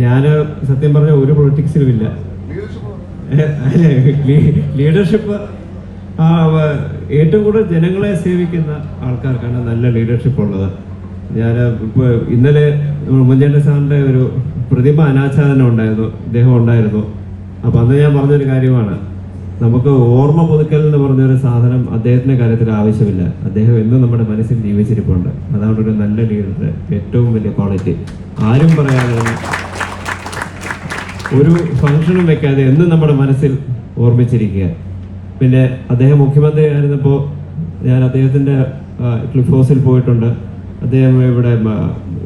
ഞാൻ സത്യം പറഞ്ഞ ഒരു പൊളിറ്റിക്സിലും ഇല്ല. ലീഡർഷിപ്പ് ഏറ്റവും കൂടുതൽ ജനങ്ങളെ സേവിക്കുന്ന ആൾക്കാർക്കാണ് നല്ല ലീഡർഷിപ്പ് ഉള്ളത്. ഞാൻ ഇപ്പോൾ ഇന്നലെ ഉമ്മൻചാണ്ടി സാറിന്റെ ഒരു പ്രതിമ അനാച്ഛാദനം ഉണ്ടായിരുന്നു ഇദ്ദേഹം ഉണ്ടായിരുന്നു. അപ്പം അന്ന് ഞാൻ പറഞ്ഞൊരു കാര്യമാണ്. നമുക്ക് ഓർമ്മ പുതുക്കൽ എന്ന് പറഞ്ഞൊരു സാധനം അദ്ദേഹത്തിന്റെ കാര്യത്തിൽ ആവശ്യമില്ല. അദ്ദേഹം എന്നും നമ്മുടെ മനസ്സിൽ ജീവിച്ചിരിപ്പുണ്ട്. അതാണ് ഒരു നല്ല ലീഡറുടെ ഏറ്റവും വലിയ ക്വാളിറ്റി ആരും പറയാതെ ഒരു ഫംഗ്ഷനും വെക്കാതെ എന്നും നമ്മുടെ മനസ്സിൽ ഓർമ്മിച്ചിരിക്കുക. പിന്നെ അദ്ദേഹം മുഖ്യമന്ത്രി ആയിരുന്നപ്പോൾ ഞാൻ അദ്ദേഹത്തിന്റെ ക്ലിഫ് ഹൗസിൽ പോയിട്ടുണ്ട്. അദ്ദേഹം ഇവിടെ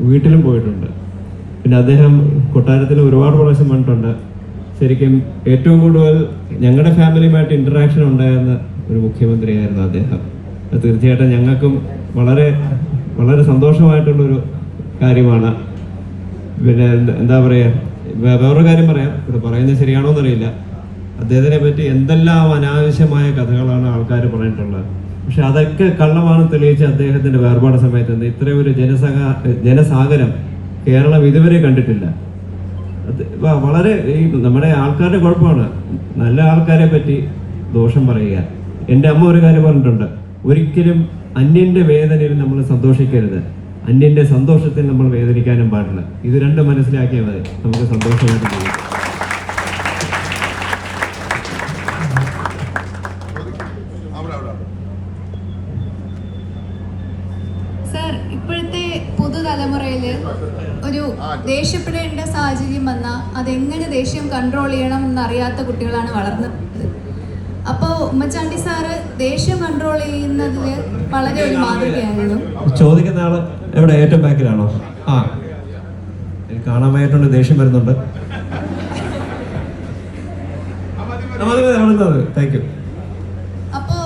വീട്ടിലും പോയിട്ടുണ്ട്. പിന്നെ അദ്ദേഹം കൊട്ടാരത്തിൽ ഒരുപാട് പ്രാവശ്യം വന്നിട്ടുണ്ട്. ശരിക്കും ഏറ്റവും കൂടുതൽ ഞങ്ങളുടെ ഫാമിലിയുമായിട്ട് ഇന്ററാക്ഷൻ ഉണ്ടായിരുന്ന ഒരു മുഖ്യമന്ത്രിയായിരുന്നു അദ്ദേഹം. തീർച്ചയായിട്ടും ഞങ്ങൾക്കും വളരെ വളരെ സന്തോഷമായിട്ടുള്ളൊരു കാര്യമാണ്. പിന്നെ എന്താ പറയുക വേറൊരു കാര്യം പറയാം. ഇവിടെ പറയുന്നത് ശരിയാണോ എന്നറിയില്ല. അദ്ദേഹത്തിനെ പറ്റി എന്തെല്ലാം അനാവശ്യമായ കഥകളാണ് ആൾക്കാർ പറഞ്ഞിട്ടുള്ളത്. പക്ഷെ അതൊക്കെ കള്ളമാണ് തെളിയിച്ച് അദ്ദേഹത്തിന്റെ വേർപാട് സമയത്ത് ഇത്രയും ഒരു ജനസഹ ജനസാഗരം കേരളം ഇതുവരെ കണ്ടിട്ടില്ല. വളരെ ഈ നമ്മുടെ ആൾക്കാരുടെ കുഴപ്പമാണ്. നല്ല ആൾക്കാരെ പറ്റി ദോഷം പറയുക. എന്റെ അമ്മ ഒരു കാര്യം പറഞ്ഞിട്ടുണ്ട്. ഒരിക്കലും അന്യന്റെ വേദനയിൽ നമ്മൾ സന്തോഷിക്കരുത്. അന്യന്റെ സന്തോഷത്തിൽ നമ്മൾ വേദനിക്കാനും പാടില്ല. ഇത് രണ്ട് മനസ്സിലാക്കിയാൽ മതി. നമുക്ക് സന്തോഷമായിട്ട് സർ ഇപ്പോഴത്തെ ഒരു ദേഷ്യപ്പെടേണ്ട സാഹചര്യം വന്നാൽ അതെങ്ങനെ ദേഷ്യം കൺട്രോൾ ചെയ്യണം എന്നറിയാത്ത കുട്ടികളാണ് വളർന്നു വരുന്നത്. അപ്പോൾ ഉമ്മച്ചാണ്ടി സാറ് ദേഷ്യം കൺട്രോൾ ചെയ്യുന്നതിൽ വളരെ ഒരു മാതൃകയായിരുന്നു. ചോദിക്കുന്ന ആൾ എവിടെ? ഏറ്റവും ബാക്കിലാണോ? ആ. വയ്യായിട്ടുണ്ട് ദേഷ്യം വരുന്നുണ്ട്. താങ്ക് യു അപ്പോ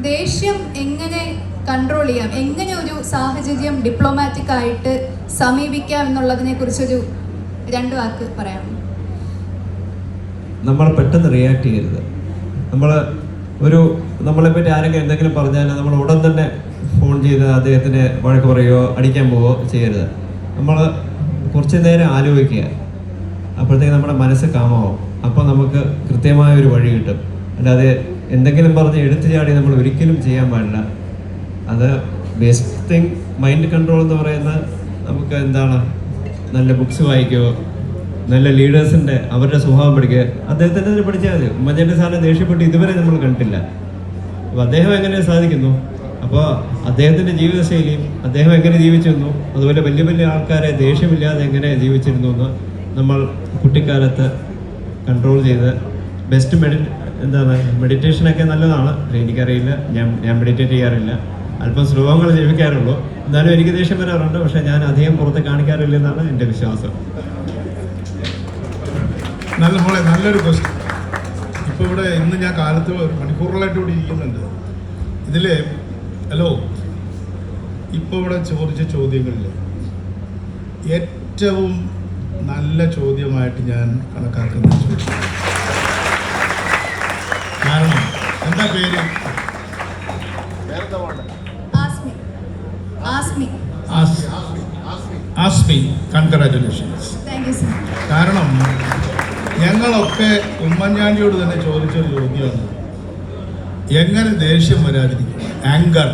ദേഷ്യം എങ്ങനെ കൺട്രോൾ ചെയ്യാം? എങ്ങനെ ഒരു സാഹചര്യം ഡിപ്ലോമാറ്റിക് ആയിട്ട് സമീപിക്കാം എന്നുള്ളതിനെ കുറിച്ചൊരു രണ്ട് വാക്ക് പറയാം നമ്മൾ പെട്ടെന്ന് റിയാക്ട് ചെയ്യരുത്. നമ്മൾ ഒരു നമ്മളെ പറ്റി ആരെങ്കിലും എന്തെങ്കിലും പറഞ്ഞാൽ നമ്മൾ ഉടൻ തന്നെ ഫോൺ ചെയ്ത് അദ്ദേഹത്തിന് വഴക്ക് പറയുകയോ അടിക്കാൻ പോവുകയോ ചെയ്യരുത്. നമ്മൾ കുറച്ച് നേരം ആലോചിക്കുക. അപ്പോഴത്തേക്ക് നമ്മുടെ മനസ്സ് കാമാവും. അപ്പോൾ നമുക്ക് കൃത്യമായ ഒരു വഴി കിട്ടും. അല്ലാതെ എന്തെങ്കിലും പറഞ്ഞ് എടുത്തു ചാടി നമ്മൾ ഒരിക്കലും ചെയ്യാൻ പാടില്ല. അത് ബെസ്റ്റ് തിങ് മൈൻഡ് കൺട്രോൾ എന്ന് പറയുന്ന നമുക്ക് എന്താണ് നല്ല ബുക്സ് വായിക്കുകയോ നല്ല ലീഡേഴ്സിന്റെ അവരുടെ സ്വഭാവം പഠിക്കുക. അദ്ദേഹത്തിന്റെ തന്നെ പഠിച്ചാൽ മതി. ഉമ്മൻചാണ്ടി സാറിനെ ദേഷ്യപ്പെട്ട് ഇതുവരെ നമ്മൾ കണ്ടിട്ടില്ല. അപ്പൊ അദ്ദേഹം എങ്ങനെ സാധിക്കുന്നു? അപ്പോൾ അദ്ദേഹത്തിന്റെ ജീവിതശൈലിയും അദ്ദേഹം എങ്ങനെ ജീവിച്ചിരുന്നു അതുപോലെ വലിയ വലിയ ആൾക്കാരെ ദേഷ്യമില്ലാതെ എങ്ങനെ ജീവിച്ചിരുന്നു എന്ന് നമ്മൾ കുട്ടിക്കാലത്ത് കൺട്രോൾ ചെയ്ത് ബെസ്റ്റ് മെഡി എന്താണ് മെഡിറ്റേഷനൊക്കെ നല്ലതാണ്. എനിക്കറിയില്ല. ഞാൻ ഞാൻ മെഡിറ്റേറ്റ് ചെയ്യാറില്ല. അല്പം ശ്ലോകങ്ങൾ ജീവിക്കാറുള്ളൂ. എന്നാലും എനിക്ക് ദേഷ്യം വരാറുണ്ട്. പക്ഷേ ഞാൻ അധികം പുറത്ത് കാണിക്കാറില്ല എന്നാണ് എന്റെ വിശ്വാസം. നല്ല മോളെ നല്ലൊരു ക്വസ്റ്റ്യൻ ഇപ്പോൾ ഇവിടെ ഇന്ന് ഞാൻ കാലത്ത് ഒരു മണിക്കൂറുകളായിട്ട് ഇവിടെ ഇരിക്കുന്നുണ്ട്. ഇതിൽ ഹലോ ഇപ്പോൾ ഇവിടെ ചോദിച്ച ചോദ്യങ്ങളിൽ ഏറ്റവും നല്ല ചോദ്യമായിട്ട് ഞാൻ കണക്കാക്കുന്ന ചോദ്യം. കാരണം എന്താ പേര്? ആസ്മി. കൺഗ്രാറ്റുലേഷൻസ് കാരണം ഞങ്ങളൊക്കെ ഉമ്മൻചാണ്ടിയോട് തന്നെ ചോദിച്ചൊരു ചോദ്യമാണ്. എങ്ങനെ ദേഷ്യം വരാതിരിക്കും? ആങ്കർ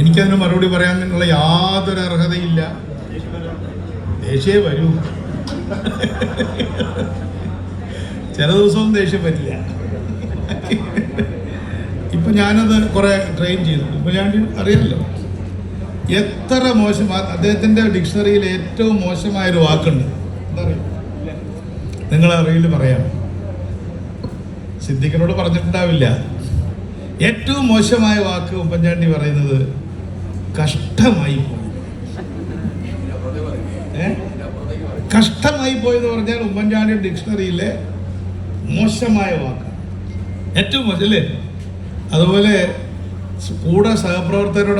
എനിക്കതിന് മറുപടി പറയാനുള്ള യാതൊരു അർഹതയില്ല. ദേഷ്യമേ വരൂ. ചില ദിവസവും ദേഷ്യം വരില്ല. ഇപ്പൊ ഞാനത് കുറെ ട്രെയിൻ ചെയ്തു. ഉമ്മൻചാണ്ടി അറിയാമല്ലോ എത്ര മോശം അദ്ദേഹത്തിന്റെ ഡിക്ഷണറിയിൽ ഏറ്റവും മോശമായൊരു വാക്കുണ്ട്. എന്താ അറിയോ നിങ്ങൾ അറിയില്ല പറയാം. സിദ്ധിക്കനോട് പറഞ്ഞിട്ടുണ്ടാവില്ല. ഏറ്റവും മോശമായ വാക്ക് ഉമ്മൻചാണ്ടി പറയുന്നത് കഷ്ടമായി പോയി. കഷ്ടമായി പോയെന്ന് പറഞ്ഞാൽ ഉമ്മൻചാണ്ടി ഡിക്ഷണറിയിലെ മോശമായ വാക്ക്. ഏറ്റവും മോശം അതുപോലെ കൂടെ സഹപ്രവർത്തകരോട്